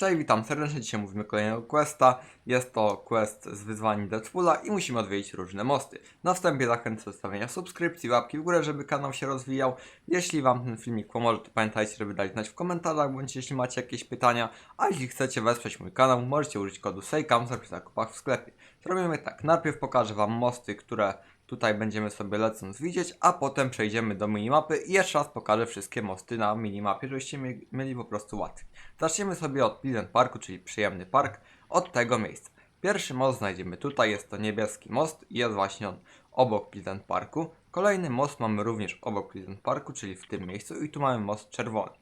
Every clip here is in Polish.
Cześć, witam serdecznie. Dzisiaj mówimy kolejnego questa. Jest to quest z wyzwań Deadpoola i musimy odwiedzić różne mosty. Na wstępie zachęcam do zostawienia subskrypcji, łapki w górę, żeby kanał się rozwijał. Jeśli Wam ten filmik pomoże, to pamiętajcie, żeby dać znać w komentarzach, bądź jeśli macie jakieś pytania. A jeśli chcecie wesprzeć mój kanał, możecie użyć kodu SEJKAMSER przy zakupach w sklepie. Zrobimy tak. Najpierw pokażę Wam mosty, które tutaj będziemy sobie lecąc widzieć, a potem przejdziemy do minimapy i jeszcze raz pokażę wszystkie mosty na minimapie, żebyście mie- mieli po prostu łatwiej. Zaczniemy sobie od Pleasant Parku, czyli przyjemny park, od tego miejsca. Pierwszy most znajdziemy tutaj, jest to niebieski most i jest właśnie on obok Pleasant Parku. Kolejny most mamy również obok Pleasant Parku, czyli w tym miejscu i tu mamy most czerwony.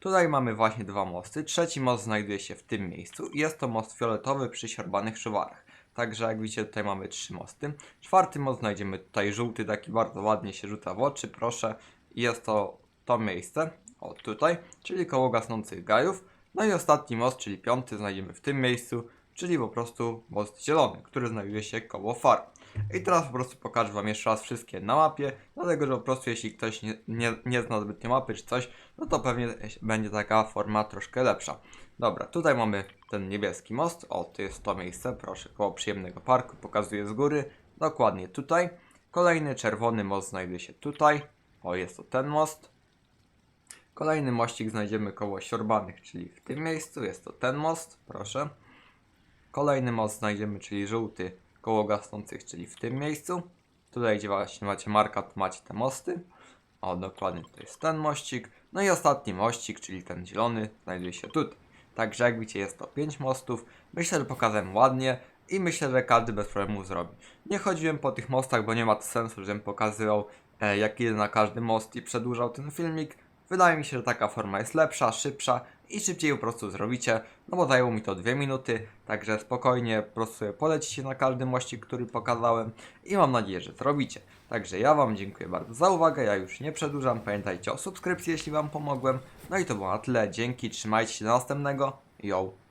Tutaj mamy właśnie dwa mosty. Trzeci most znajduje się w tym miejscu i jest to most fioletowy przy siorbanych szuwarach. Także jak widzicie tutaj mamy trzy mosty. Czwarty most znajdziemy tutaj żółty, taki bardzo ładnie się rzuca w oczy, proszę. I jest to to miejsce, o tutaj, czyli koło gasnących gajów. No i ostatni most, czyli piąty, znajdziemy w tym miejscu, czyli po prostu most zielony, który znajduje się koło far. I teraz po prostu pokażę Wam jeszcze raz wszystkie na mapie, dlatego że po prostu jeśli ktoś nie, nie, nie zna zbytnio mapy czy coś, no to pewnie będzie taka forma troszkę lepsza. Dobra, tutaj mamy ten niebieski most, o to jest to miejsce, proszę, koło przyjemnego parku, pokazuję z góry, dokładnie tutaj. Kolejny czerwony most znajduje się tutaj, o jest to ten most. Kolejny mościk znajdziemy koło siorbanych, czyli w tym miejscu, jest to ten most, proszę. Kolejny most znajdziemy, czyli żółty, koło gasnących, czyli w tym miejscu. Tutaj, gdzie właśnie macie marka, macie te mosty. O, dokładnie, to jest ten mościk. No i ostatni mościk, czyli ten zielony, znajduje się tutaj. Także jak widzicie, jest to 5 mostów. Myślę, że pokazałem ładnie i myślę, że każdy bez problemu zrobi. Nie chodziłem po tych mostach, bo nie ma to sensu, żebym pokazywał e, jak idę na każdy most i przedłużał ten filmik. Wydaje mi się, że taka forma jest lepsza, szybsza i szybciej po prostu zrobicie, no bo zajęło mi to 2 minuty, także spokojnie po prostu polecicie na każdy mościk, który pokazałem i mam nadzieję, że zrobicie. Także ja Wam dziękuję bardzo za uwagę, ja już nie przedłużam, pamiętajcie o subskrypcji, jeśli Wam pomogłem. No i to było na tyle, dzięki, trzymajcie się do następnego, yo!